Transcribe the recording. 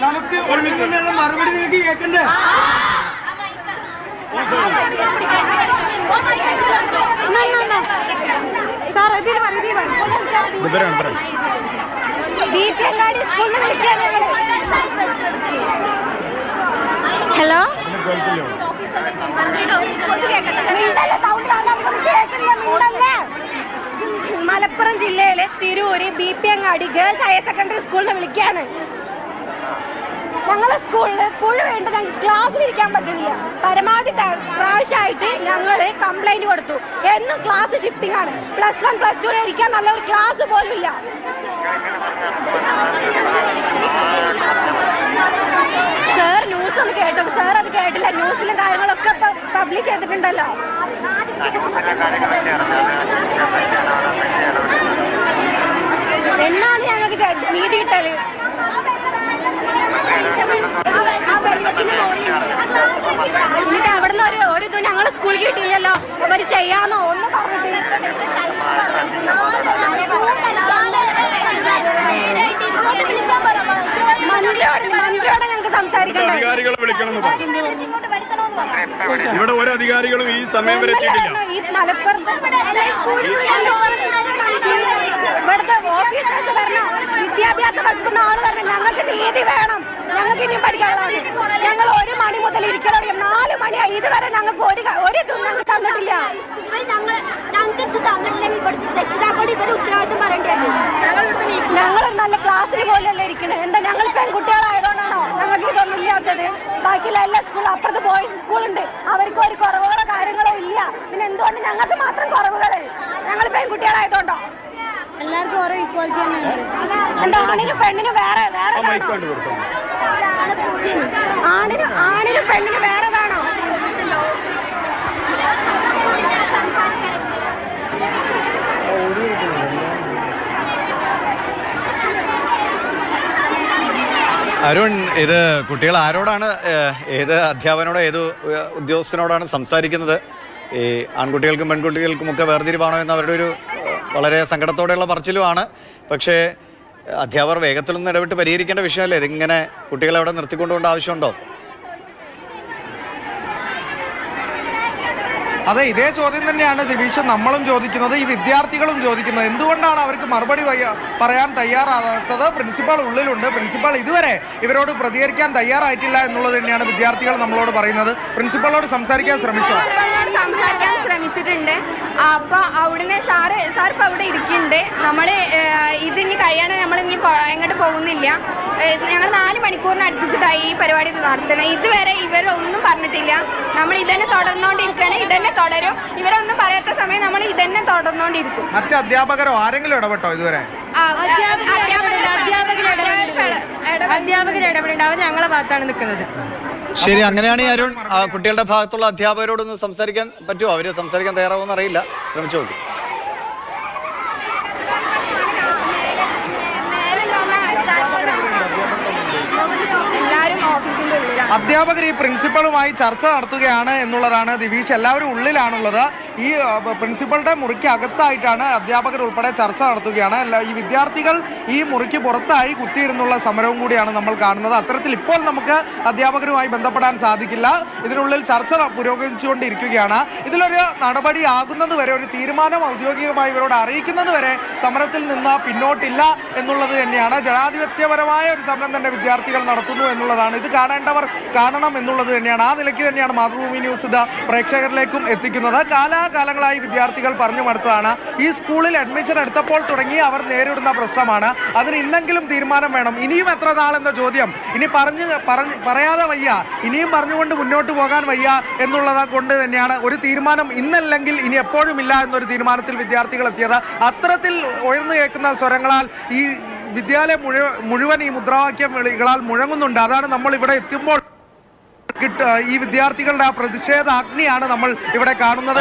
നമുക്ക് ഉള്ളിൽ നിന്നുള്ള മറുപടി നിങ്ങൾക്ക് കേൾക്കണ്ടേ സാർ ഇതിന് പറയും പറയും ഹലോ മലപ്പുറം ജില്ലയിലെ Tirur B P Angadi girls higher secondary സ്കൂളിൽ വിളിക്കാണ് ഞങ്ങളെ സ്കൂളിൽ പുഴ വേണ്ട ഞങ്ങൾക്ക് ക്ലാസ്സിൽ ഇരിക്കാൻ പറ്റുന്നില്ല. പരമാവധി പ്രാവശ്യമായിട്ട് ഞങ്ങൾ കംപ്ലൈന്റ് കൊടുത്തു. എന്നും ക്ലാസ് ഷിഫ്റ്റിംഗ് ആണ്. പ്ലസ് വൺ പ്ലസ് ടു ഇരിക്കാൻ നല്ല ഒരു ക്ലാസ് പോലും ഇല്ല. സാർ ന്യൂസ് ഒന്ന് കേട്ടോ. സാർ അത് കേട്ടില്ല. ന്യൂസിലും കാര്യങ്ങളൊക്കെ പബ്ലിഷ് ചെയ്തിട്ടുണ്ടല്ലോ. എന്നാണ് ഞങ്ങൾക്ക് നീതി കിട്ടൽ എന്നിട്ട് അവിടുന്ന് ഒരു ഒരു ഇത് ഞങ്ങൾ സ്കൂളിൽ അവർ ചെയ്യാന്നോ ഒന്ന് മന്ത്രിയോട് മന്ത്രിയോട് ഞങ്ങൾക്ക് സംസാരിക്കണ്ടേ? ഇവിടെ ഒരു അധികാരികളും ഈ സമയം വരെ എത്തിയിട്ടില്ല. ഈ മലപ്പുറത്ത് ഇവിടുത്തെ ഓഫീസേഴ്സ് പറഞ്ഞു വിദ്യാഭ്യാസം വെക്കുന്ന ആൾ പറഞ്ഞു ഞങ്ങൾക്ക് നീതി വേണം. ഞങ്ങൾക്ക് ഇനിയും പഠിക്കാനുള്ളതാണ് ഞങ്ങൾ ഒരു മണി മുതൽ ഇരിക്കണം നാല് മണിയായി ഇതുവരെ ഞങ്ങൾക്ക് ഒരു ക- ഒരു ഇതും ഞങ്ങൾക്ക് തന്നിട്ടില്ല ഞങ്ങൾക്ക് ഇത് തന്നിട്ടില്ലെങ്കിൽ ഇവിടുത്തെ രക്ഷിതാക്കളോട് ഇവർ ഉത്തരവാദിത്വം പറയേണ്ടി വരും. ഞങ്ങൾ നല്ല ക്ലാസ്സിൽ പോലെയല്ലേ ഇരിക്കുന്നത് എന്താ ഞങ്ങൾ പെൺകുട്ടികളായതുകൊണ്ടാണോ ഞങ്ങൾക്ക് ഇതൊന്നും ഇല്ലാത്തത്? ബാക്കിയുള്ള എല്ലാ സ്കൂളും അപ്പുറത്ത് ബോയ്സ് സ്കൂളുണ്ട്. അവർക്ക് ഒരു കുറവുകളോ കാര്യങ്ങളോ ഇല്ല. പിന്നെ എന്തുകൊണ്ട് ഞങ്ങൾക്ക് മാത്രം കുറവുകൾ ഞങ്ങൾ പെൺകുട്ടികളായതുകൊണ്ടോ? എല്ലാവർക്കും ഓരോ ഈക്വാലിറ്റി തന്നെയാണ്. എന്താ ആണിനും പെണ്ണിനും വേറെ വേറെ ആണിനും ആണിനും പെണ്ണിനും വേറെതാണോ അരുൺ ഇത് കുട്ടികൾ ആരോടാണ് ഏത് അധ്യാപനോടോ ഏത് ഉദ്യോഗസ്ഥനോടാണ് സംസാരിക്കുന്നത്? ഈ ആൺകുട്ടികൾക്കും പെൺകുട്ടികൾക്കും ഒക്കെ വേർതിരിവാണോ എന്ന് അവരുടെ ഒരു വളരെ സങ്കടത്തോടെയുള്ള പറച്ചിലുമാണ്. പക്ഷേ അധ്യാപകർ വേഗത്തിലൊന്നും ഇടപെട്ട് പരിഹരിക്കേണ്ട വിഷയമല്ലേ? ഇതിങ്ങനെ കുട്ടികളെ അവിടെ നിർത്തിക്കൊണ്ടുപോകേണ്ട ആവശ്യമുണ്ടോ? അതെ ഇതേ ചോദ്യം തന്നെയാണ് ദിവീഷ് നമ്മളും ചോദിക്കുന്നത് ഈ വിദ്യാർത്ഥികളും ചോദിക്കുന്നത്. എന്തുകൊണ്ടാണ് അവർക്ക് മറുപടി പറയാൻ തയ്യാറാകാത്തത്? പ്രിൻസിപ്പാൾ ഉള്ളിലുണ്ട്. പ്രിൻസിപ്പാൾ ഇതുവരെ ഇവരോട് പ്രതികരിക്കാൻ തയ്യാറായിട്ടില്ല എന്നുള്ളത് തന്നെയാണ് വിദ്യാർത്ഥികൾ നമ്മളോട് പറയുന്നത്. പ്രിൻസിപ്പാളോട് സംസാരിക്കാൻ ശ്രമിച്ചോ? സംസാരിക്കാൻ ശ്രമിച്ചിട്ടുണ്ട്. അപ്പോൾ അവിടുന്ന് സാറ് സാർ ഇപ്പോൾ അവിടെ ഇരിക്കുന്നുണ്ട്. നമ്മൾ ഇതിനി കഴിയാണ്ട് നമ്മൾ ഇനി എങ്ങോട്ട് പോകുന്നില്ല. ഞങ്ങൾ നാല് മണിക്കൂറിന് അടുപ്പിച്ചിട്ടായി ഈ പരിപാടി നടത്തണം ഇതുവരെ ഇവരൊന്നും പറഞ്ഞിട്ടില്ല. നമ്മൾ ഇതന്നെ തുടർന്നുകൊണ്ടിരിക്കുകയാണ് ഇതന്നെ തുടരും. ഇവരൊന്നും പറയാത്ത സമയം നമ്മൾ ഇതന്നെ തുടർന്നുകൊണ്ടിരിക്കും മറ്റു അധ്യാപകരോ ആരെങ്കിലും ഇടപെട്ടോ ഇതുവരെ? അധ്യാപകരെ അധ്യാപകർ അധ്യാപകർ ഇടപെടേണ്ട അവർ ഞങ്ങളെ ഭാഗത്താണ് നിൽക്കുന്നത് ശരി അങ്ങനെയാണെങ്കിൽ അരുൺ കുട്ടികളുടെ ഭാഗത്തുള്ള അധ്യാപകരോടൊന്ന് സംസാരിക്കാൻ പറ്റുമോ? അവർ സംസാരിക്കാൻ തയ്യാറാവുമെന്ന് അറിയില്ല. ശ്രമിച്ചു നോക്കി അധ്യാപകർ ഈ പ്രിൻസിപ്പളുമായി ചർച്ച നടത്തുകയാണ് എന്നുള്ളതാണ് ദിവീഷ്. എല്ലാവരും ഉള്ളിലാണുള്ളത്. ഈ പ്രിൻസിപ്പളുടെ മുറിക്ക് അകത്തായിട്ടാണ് അധ്യാപകർ ഉൾപ്പെടെ ചർച്ച നടത്തുകയാണ്. ഈ വിദ്യാർത്ഥികൾ ഈ മുറിക്ക് പുറത്തായി കുത്തിയിരുന്നുള്ള സമരവും കൂടിയാണ് നമ്മൾ കാണുന്നത്. അത്തരത്തിൽ ഇപ്പോൾ നമുക്ക് അധ്യാപകരുമായി ബന്ധപ്പെടാൻ സാധിക്കില്ല. ഇതിനുള്ളിൽ ചർച്ച പുരോഗമിച്ചുകൊണ്ടിരിക്കുകയാണ്. ഇതിലൊരു നടപടി ആകുന്നത് വരെ ഒരു തീരുമാനം ഔദ്യോഗികമായി ഇവരോട് അറിയിക്കുന്നത് വരെ സമരത്തിൽ നിന്ന് പിന്നോട്ടില്ല എന്നുള്ളത് തന്നെയാണ്. ജനാധിപത്യപരമായ ഒരു സമരം തന്നെ വിദ്യാർത്ഥികൾ നടത്തുന്നു എന്നുള്ളതാണ്. ഇത് കാണേണ്ടവർ കാണണം എന്നുള്ളത് തന്നെയാണ്. ആ നിലയ്ക്ക് തന്നെയാണ് മാതൃഭൂമി ന്യൂസ് ഇത് പ്രേക്ഷകരിലേക്കും എത്തിക്കുന്നത്. കാലാകാലങ്ങളായി വിദ്യാർത്ഥികൾ പറഞ്ഞു മടുത്തതാണ്. ഈ സ്കൂളിൽ അഡ്മിഷൻ എടുത്തപ്പോൾ തുടങ്ങി അവർ നേരിടുന്ന പ്രശ്നമാണ്. അതിന് ഇന്നെങ്കിലും തീരുമാനം വേണം. ഇനിയും എത്ര നാളെന്ന ചോദ്യം. ഇനി പറഞ്ഞു പറഞ്ഞ് പറയാതെ വയ്യ. ഇനിയും പറഞ്ഞുകൊണ്ട് മുന്നോട്ട് പോകാൻ വയ്യ എന്നുള്ളത് കൊണ്ട് തന്നെയാണ് ഒരു തീരുമാനം ഇന്നല്ലെങ്കിൽ ഇനി എപ്പോഴും ഇല്ല എന്നൊരു തീരുമാനത്തിൽ വിദ്യാർത്ഥികൾ എത്തിയത്. അത്തരത്തിൽ ഉയർന്നു കേൾക്കുന്ന സ്വരങ്ങളാൽ ഈ വിദ്യാലയം മുഴുവൻ മുഴുവൻ ഈ മുദ്രാവാക്യം വിളികളാൽ മുഴങ്ങുന്നുണ്ട്. അതാണ് നമ്മൾ ഇവിടെ എത്തുമ്പോൾ ഈ വിദ്യാർത്ഥികളുടെ ആ പ്രതിഷേധ അഗ്നിയാണ് നമ്മൾ ഇവിടെ കാണുന്നത്.